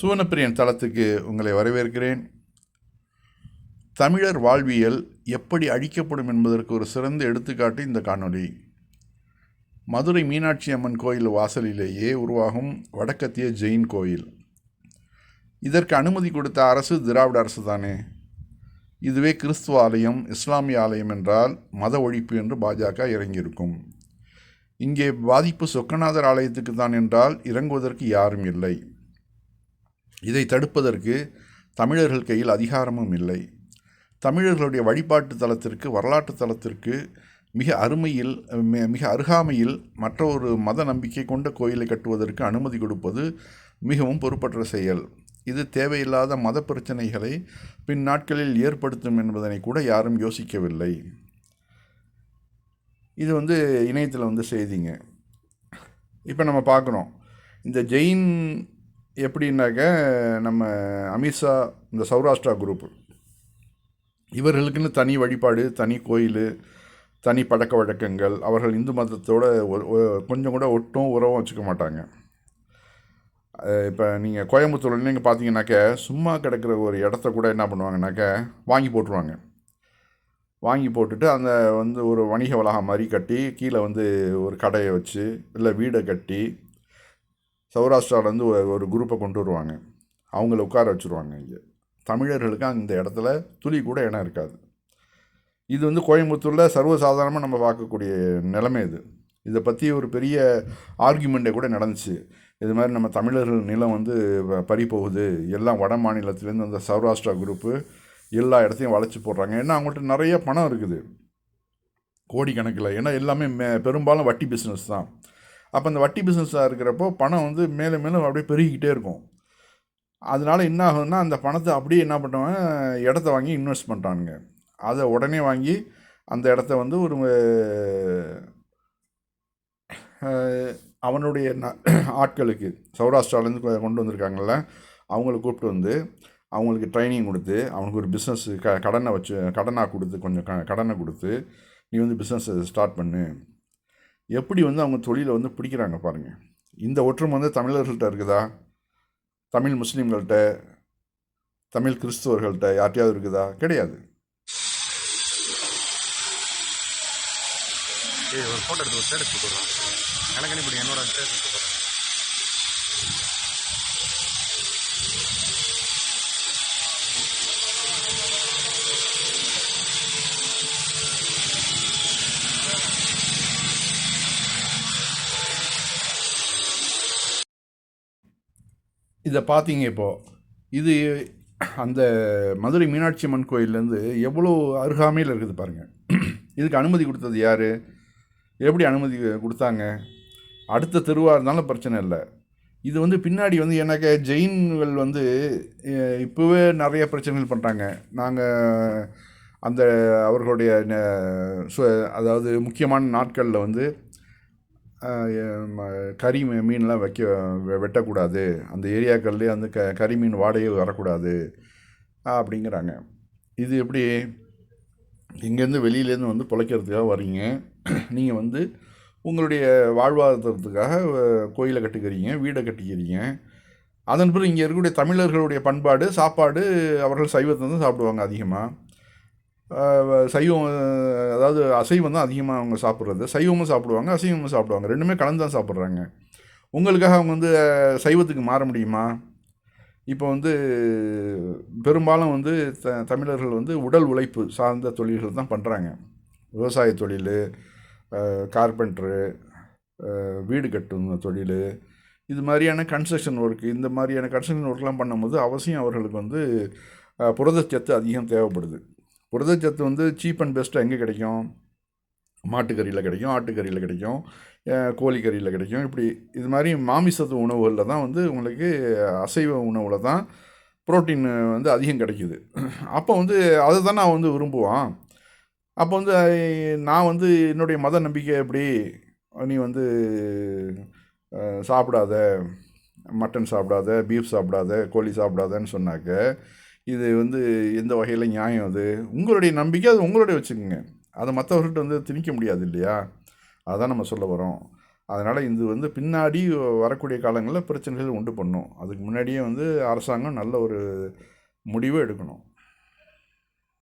சுவனப்பிரியன் தளத்துக்கு உங்களை வரவேற்கிறேன். தமிழர் வாழ்வியல் எப்படி அழிக்கப்படும் என்பதற்கு ஒரு சிறந்த எடுத்துக்காட்டு இந்த காணொளி. மதுரை மீனாட்சி அம்மன் கோயில் வாசலிலேயே உருவாகும் வடக்கத்திய ஜெயின் கோயில். இதற்கு அனுமதி கொடுத்த அரசு திராவிட அரசு தானே? இதுவே கிறிஸ்துவ ஆலயம் இஸ்லாமிய ஆலயம் என்றால் மத ஒழிப்பு என்று பாஜக இறங்கியிருக்கும். இங்கே பாதிப்பு சொக்கநாதர் ஆலயத்துக்கு தான் என்றால் இறங்குவதற்கு யாரும் இல்லை. இதை தடுப்பதற்கு தமிழர்கள் கையில் அதிகாரமும் இல்லை. தமிழர்களுடைய வழிபாட்டு தலத்திற்கு வரலாற்று தலத்திற்கு மிக அருமையில் மிக அருகாமையில் மற்ற ஒரு மத நம்பிக்கை கொண்ட கோயிலை கட்டுவதற்கு அனுமதி கொடுப்பது மிகவும் பொறுப்பற்ற செயல். இது தேவையில்லாத மத பிரச்சனைகளை பின் நாட்களில் ஏற்படுத்தும் என்பதனை கூட யாரும் யோசிக்கவில்லை. இது வந்து இணையத்தில் வந்து செய்திங்க. இப்போ நம்ம பார்க்குறோம் இந்த ஜெயின் எப்படின்னாக்க நம்ம அமித்ஷா இந்த சௌராஷ்டிரா குரூப் இவர்களுக்குன்னு தனி வழிபாடு தனி கோயில் தனி பழக்க வழக்கங்கள் அவர்கள் இந்து மதத்தோட கொஞ்சம் கூட ஒட்டும் உறவும் வச்சுக்க மாட்டாங்க. இப்போ நீங்கள் கோயம்புத்தூர்ல நீங்கள் பார்த்தீங்கன்னாக்க சும்மா கிடக்கிற ஒரு இடத்த கூட என்ன பண்ணுவாங்கனாக்க வாங்கி போட்டுருவாங்க. வாங்கி போட்டுட்டு அந்த வந்து ஒரு வணிக வளாகம் மாதிரி கட்டி கீழே வந்து ஒரு கடையை வச்சு இல்லை வீடை கட்டி சௌராஷ்டிராவிலேருந்து ஒரு ஒரு குரூப்பை கொண்டு வருவாங்க. அவங்கள உட்கார வச்சுருவாங்க இங்கே. தமிழர்களுக்கு அந்த இடத்துல துளி கூட இடம் இருக்காது. இது வந்து கோயம்புத்தூரில் சர்வசாதாரணமாக நம்ம பார்க்கக்கூடிய நிலைமை இது. இதை பற்றி ஒரு பெரிய ஆர்கியூமெண்ட்டே கூட நடந்துச்சு. இது மாதிரி நம்ம தமிழர்கள் நிலம் வந்து வ- பறி போகுது. எல்லாம் வட மாநிலத்திலேருந்து அந்த சௌராஷ்டிரா குரூப்பு எல்லா இடத்தையும் வளைச்சி போடுறாங்க. ஏன்னா அவங்கள்ட்ட நிறைய பணம் இருக்குது. கோடிக்கணக்கில். ஏன்னா எல்லாமே மே பெரும்பாலும் வட்டி பிஸ்னஸ் தான். அப்போ இந்த வட்டி பிஸ்னஸாக இருக்கிறப்போ பணம் வந்து மேலும் மேலும் அப்படியே பெருகிக்கிட்டே இருக்கும். அதனால என்ன ஆகுதுன்னா அந்த பணத்தை அப்படியே என்ன பண்ணுவாங்க இடத்த வாங்கி இன்வெஸ்ட் பண்ணுறானுங்க அதை உடனே வாங்கி அந்த இடத்த வந்து ஒரு அவனுடைய ஆட்களுக்கு சௌராஷ்டிராலேருந்து கொண்டு வந்திருக்காங்கல்ல அவங்கள கூப்பிட்டு வந்து அவங்களுக்கு ட்ரைனிங் கொடுத்து அவனுக்கு ஒரு பிஸ்னஸ் க கடனை வச்சு கடனாக கொடுத்து கொஞ்சம் க கடனை கொடுத்து நீ வந்து பிஸ்னஸ் ஸ்டார்ட் பண்ணு. எப்படி வந்து அவங்க தொழிலை வந்து பிடிக்கிறாங்க பாருங்கள் இந்த ஒற்றுமை வந்து தமிழர்கள்ட்ட இருக்குதா? தமிழ் முஸ்லீம்கள்கிட்ட தமிழ் கிறிஸ்துவர்கள்ட்ட யார்ட்டையாவது இருக்குதா? கிடையாது. ஒரு ஃபோட்டோ எடுத்து ஒரு ஸ்டேட்டஸ் போட்டுடுறோம் எனக்கு என்னோட ஸ்டேட்டஸ் போட்டுறேன் இதை பார்த்தீங்க இப்போது இது அந்த மதுரை மீனாட்சி அம்மன் கோயிலேருந்து எவ்வளோ அருகாமையில் இருக்குது பாருங்கள் இதுக்கு அனுமதி கொடுத்தது யார்? எப்படி அனுமதி கொடுத்தாங்க? அடுத்த தெருவாக இருந்தாலும் பிரச்சனை இல்லை. இது வந்து பின்னாடி வந்து எனக்கு ஜெயின்கள் வந்து இப்போவே நிறைய பிரச்சனைகள் பண்ணுறாங்க நாங்கள் அந்த அவர்களுடைய ந- சு- அதாவது முக்கியமான நாட்களில் வந்து கறி மீ- மீன்லாம் வைக்க வெ- வெட்டக்கூடாது. அந்த ஏரியாக்கள்லேயே அந்த க கறி மீன் வாடகை வரக்கூடாது. அப்படிங்கிறாங்க. இது எப்படி? இங்கேருந்து வெளியிலேருந்து வந்து பிழைக்கிறதுக்காக வர்றீங்க. நீங்கள் வந்து உங்களுடைய வாழ்வாதாரத்துக்காக கோயிலை கட்டிக்கிறீங்க வீடை கட்டிக்கிறீங்க. அதன் பிறகு இங்கே இருக்கக்கூடிய தமிழர்களுடைய பண்பாடு சாப்பாடு அவர்கள் சைவத்தை தான் சாப்பிடுவாங்க அதிகமாக சைவம் அதாவது அசைவம் தான் அதிகமாக அவங்க சாப்பிட்றது. சைவமும் சாப்பிடுவாங்க அசைவமும் சாப்பிடுவாங்க. ரெண்டுமே கலந்து தான் சாப்பிட்றாங்க. உங்களுக்காக அவங்க வந்து சைவத்துக்கு மாற முடியுமா? இப்போ வந்து பெரும்பாலும் வந்து த தமிழர்கள் வந்து உடல் உழைப்பு சார்ந்த தொழில்கள் தான் பண்ணுறாங்க விவசாய தொழில் கார்பெண்ட்ரு வீடு கட்டும் தொழில் இது மாதிரியான கன்ஸ்ட்ரக்ஷன் ஒர்க் இந்த மாதிரியான கன்ஸ்ட்ரக்ஷன் ஒர்க்லாம் பண்ணும்போது அவசியம் அவர்களுக்கு வந்து புரதச்சத்து அதிகம் தேவைப்படுது. புரதச்சத்து வந்து சீப் அண்ட் பெஸ்ட்டாக எங்கே கிடைக்கும்? மாட்டுக்கறியில் கிடைக்கும் ஆட்டுக்கறியில் கிடைக்கும் கோழிக்கறியில் கிடைக்கும். இப்படி இது மாதிரி மாமிசத்து உணவுகளில் தான் வந்து உங்களுக்கு அசைவ உணவில் தான் புரோட்டீன் வந்து அதிகம் கிடைக்குது. அப்போ வந்து அதை தான் நான் வந்து விரும்புவான். அப்போ வந்து நான் வந்து என்னுடைய மத நம்பிக்கை எப்படி? நீ வந்து சாப்பிடாத மட்டன் சாப்பிடாத பீஃப் சாப்பிடாத கோழி சாப்பிடாதன்னு சொன்னாக்க இது வந்து எந்த வகையில் நியாயம் அது? உங்களுடைய நம்பிக்கை அது உங்களுடைய வச்சுக்கோங்க. அதை மற்றவர்கிட்ட வந்து திணிக்க முடியாது இல்லையா? அதான் நம்ம சொல்ல வரோம். அதனால் இது வந்து பின்னாடி வரக்கூடிய காலங்களில் பிரச்சனைகள் உண்டு பண்ணும். அதுக்கு முன்னாடியே வந்து அரசாங்கம் நல்ல ஒரு முடிவை எடுக்கணும்.